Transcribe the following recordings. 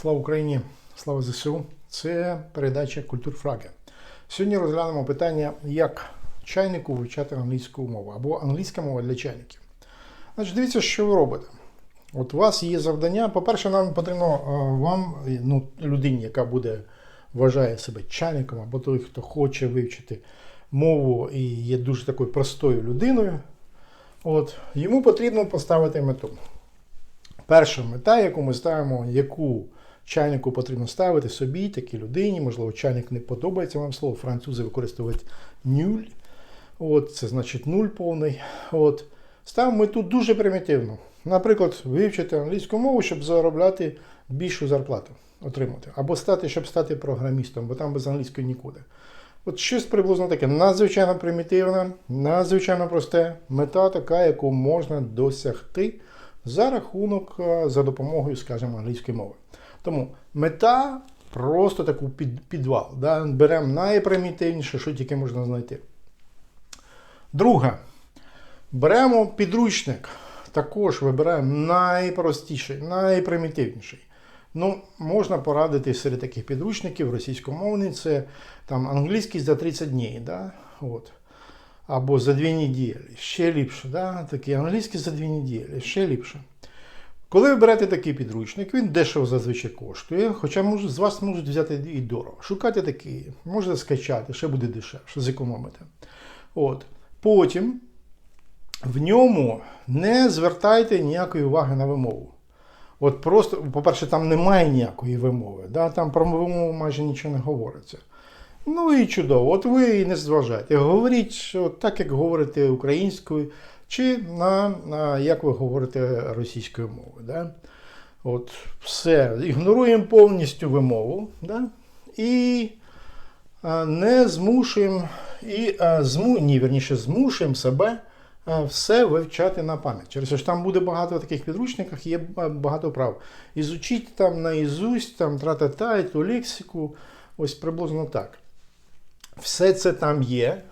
Слава Україні! Слава ЗСУ! Це передача Культурфраги. Сьогодні розглянемо питання, як чайнику вивчати англійську мову або англійська мова для чайників. Значить, дивіться, що ви робите. От у вас є завдання. По-перше, нам потрібно е, вам, ну, людині, яка буде вважає себе чайником, або той, хто хоче вивчити мову і є дуже такою простою людиною. От, йому потрібно поставити мету. Перша мета, яку ми ставимо, яку чайнику потрібно ставити собі, такій людині, можливо, чайник не подобається вам слово, французи використовують нуль. От, Це значить нуль повний. От. Ставимо мету дуже примітивно. Наприклад, вивчити англійську мову, щоб заробляти більшу зарплату отримати. Або стати, щоб стати програмістом, бо там без англійської нікуди. От щось приблизно таке. Надзвичайно примітивне, надзвичайно просте. Мета така, яку можна досягти за рахунок, е, за допомогою, скажімо, англійської мови. Тому мета просто таку під, підвал. Да? Беремо найпримітивніше, що тільки можна знайти. Друге, беремо підручник. Також вибираємо найпростіший, найпримітивніший. Ну, можна порадити серед таких підручників російськомовний, це там англійський за 30 днів, да? От. Або за 2 неділі, ще ліпше. Да? Такий англійський за 2 неділі, ще ліпше. Коли ви берете такий підручник, він дешево зазвичай коштує, хоча може, з вас можуть взяти і дорого. Шукайте такий, можете скачати, ще буде дешевше, зекономите. От. Потім в ньому не звертайте ніякої уваги на вимову. От просто, по-перше, там немає ніякої вимови, да? там про вимову майже нічого не говориться. Ну і чудово, от ви і не зважайте. Говоріть от так, як говорите українською, чи на, на як ви говорите російською мовою. Да? От Все. Ігноруємо повністю вимову. Да? І не змушуємо, і зму, ні, верніше, змушуємо себе все вивчати на пам'ять. Через що там буде багато таких підручниках, є багато прав. Ізучіть там наізусть, там ту лексику, ось приблизно так. Все це там є,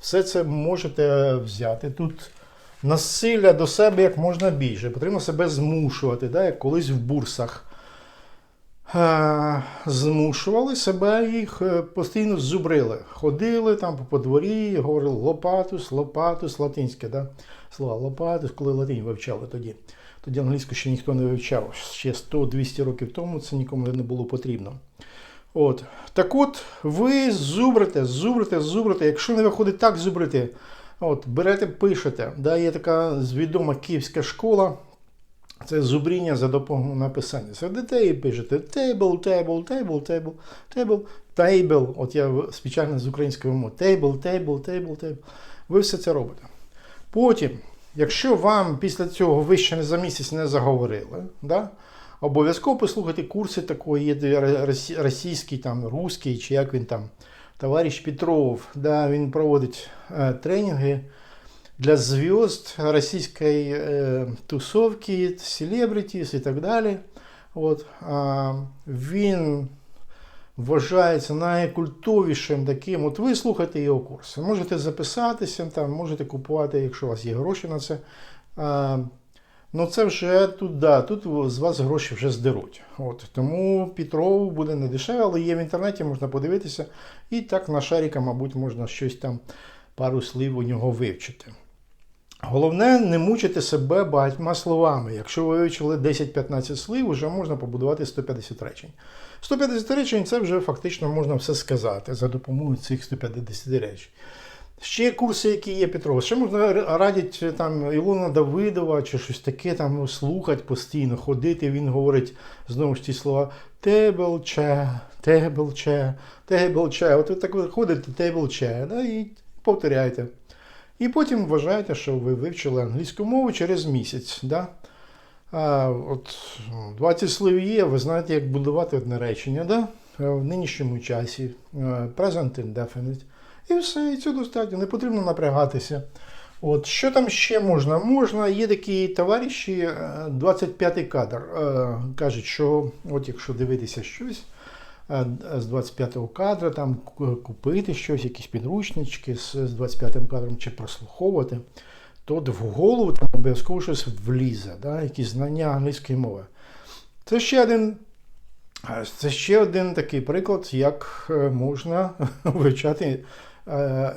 все це можете взяти. Тут насилля до себе як можна більше. Потрібно себе змушувати, да, як колись в бурсах. Змушували себе їх постійно зубрили. Ходили там по дворі, говорили лопатус, лопатус, латинське. Да? Слова лопатус, коли латинь вивчали тоді. Тоді англійську ще ніхто не вивчав. Ще 100-200 років тому це нікому не було потрібно. От. Так от, ви зубрите, зубрите, зубрите. Якщо не виходить так зубрити, от, берете, пишете. Да? Є така відома київська школа. Це зубріння за допомогою написання. Сидите і пишете table, table, table, table, table, table. От я спеціально з української мови. Table, table, table, table. Ви все це робите. Потім, якщо вам після цього ви ще не за місяць не заговорили, да, обов'язково послухайте курси такої, російський, там, русський, чи як він там, товариш Петров, да, він проводить е, тренінги для звезд российской э, тусовки, селебритіс і так далі. От, Він вважається найкультовішим таким. От ви слухайте його курси. Можете записатися, там, можете купувати, якщо у вас є гроші на це. Ну, це вже тут, да, тут з вас гроші вже здеруть. От, Тому Петров буде не дешеве, але є в інтернеті, можна подивитися. І так на шаріка, мабуть, можна щось там, пару слів у нього вивчити. Головне, не мучити себе багатьма словами. Якщо ви вивчили 10-15 слів, вже можна побудувати 150 речень. 150 речень це вже фактично можна все сказати за допомогою цих 150 речень. Ще курси, які є Петрова. Ще можна радити там Ілона Давидова чи щось таке там ну, слухати постійно, ходити. Він говорить знову ж ті слова тейблче, тейблче, тейблче. От ви так ходите, тейблче, да, і повторяйте. І потім вважаєте, що ви вивчили англійську мову через місяць. Да? А, от 20 слів є, ви знаєте, як будувати одне речення да? в нинішньому часі. Present indefinite. І все, і це достатньо, не потрібно напрягатися. От, Що там ще можна? Можна, є такі товариші, 25-й кадр. Кажуть, що от якщо дивитися щось, Е, з 25-го кадра, там купити щось, якісь підручнички з 25-м кадром чи прослуховувати, то в голову там обов'язково щось влізе, да, якісь знання англійської мови. Це ще один Е, Це ще один такий приклад, як е, можна вивчати е,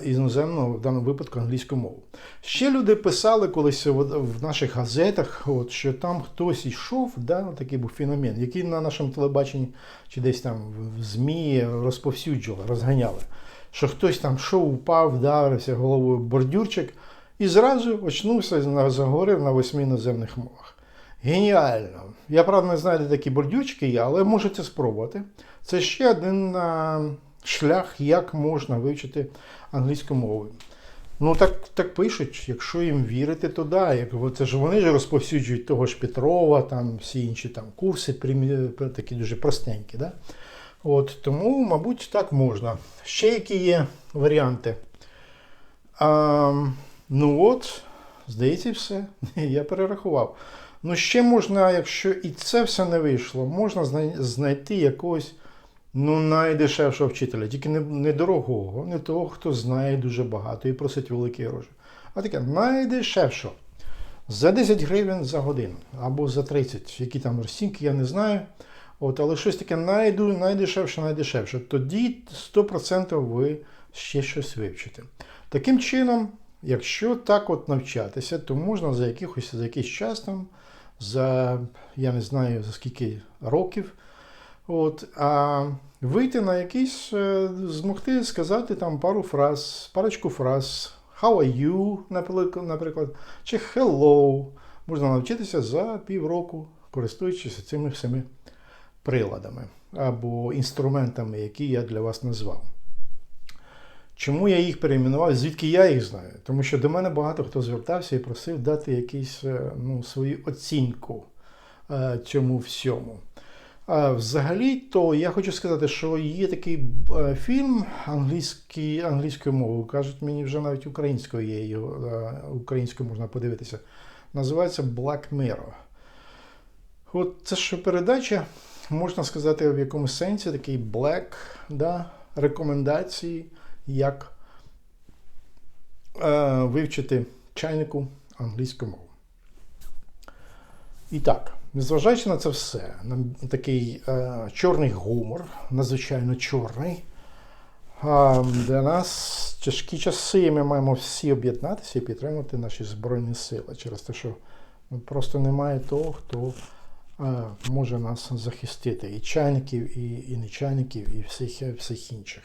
іноземну, в даному випадку англійську мову. Ще люди писали колись в наших газетах, от, що там хтось йшов, да, такий був феномен, який на нашому телебаченні чи десь там в ЗМІ розповсюджували, розганяли. Що хтось там йшов, упав, вдарився головою бордюрчик і зразу очнувся на- заговорив на восьми іноземних мовах. Геніально. Я правда не знаю, де такі бордюрчики є, але можете спробувати. Це ще один а, шлях, як можна вивчити англійську мову. Ну так, так пишуть, якщо їм вірити, то да. Як, це ж вони ж розповсюджують того ж Петрова, там всі інші там курси, примі- такі дуже простенькі. Да? От, тому, мабуть, так можна. Ще які є варіанти. А, ну от, здається, все. Я перерахував. Ну, ще можна, якщо і це все не вийшло, можна знайти якогось ну, найдешевшого вчителя, тільки не, не дорогого, не того, хто знає дуже багато і просить великі гроші. А таке найдешевшого. За 10 гривень за годину або за 30, які там розцінки, я не знаю. От, але щось таке найду, найдешевше, найдешевше. Тоді 100% ви ще щось вивчите. Таким чином, якщо так от навчатися, то можна за якихось за якийсь час там, за я не знаю за скільки років, от, а вийти на якийсь, е, змогти сказати там пару фраз, парочку фраз. How are you, наприклад, чи hello. Можна навчитися за півроку, користуючись цими всіми приладами або інструментами, які я для вас назвав. Чому я їх перейменував? Звідки я їх знаю? Тому що до мене багато хто звертався і просив дати якийсь, е, ну, свою оцінку е, цьому всьому. Взагалі, то я хочу сказати, що є такий е, фільм англійський, англійською мовою. Кажуть, мені вже навіть українською є його, е, українською можна подивитися. Називається Black Mirror. От це що передача, можна сказати, в якомусь сенсі такий black, да, рекомендації, як е, вивчити чайнику англійську мову. І так, незважаючи на це все, на такий е, чорний гумор, надзвичайно чорний. А, для нас тяжкі часи, і ми маємо всі об'єднатися і підтримувати наші Збройні Сили через те, що ну, просто немає того, хто е, може нас захистити. І чайників, і, і нечайників, і всіх, всіх інших.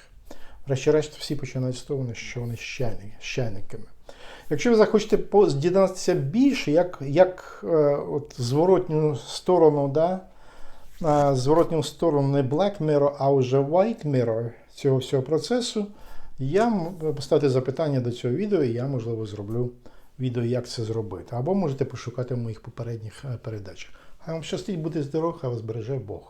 Врешті-решт, всі починають з того, що вони з чайниками. Якщо ви захочете дізнатися більше, як, як е, от, зворотню сторону, да, а, зворотню сторону не Black Mirror, а вже White Mirror цього всього процесу, я поставте запитання до цього відео, і я, можливо, зроблю відео, як це зробити. Або можете пошукати в моїх попередніх е, передачах. Хай вам щастить, бути здоров, хай вас береже Бог.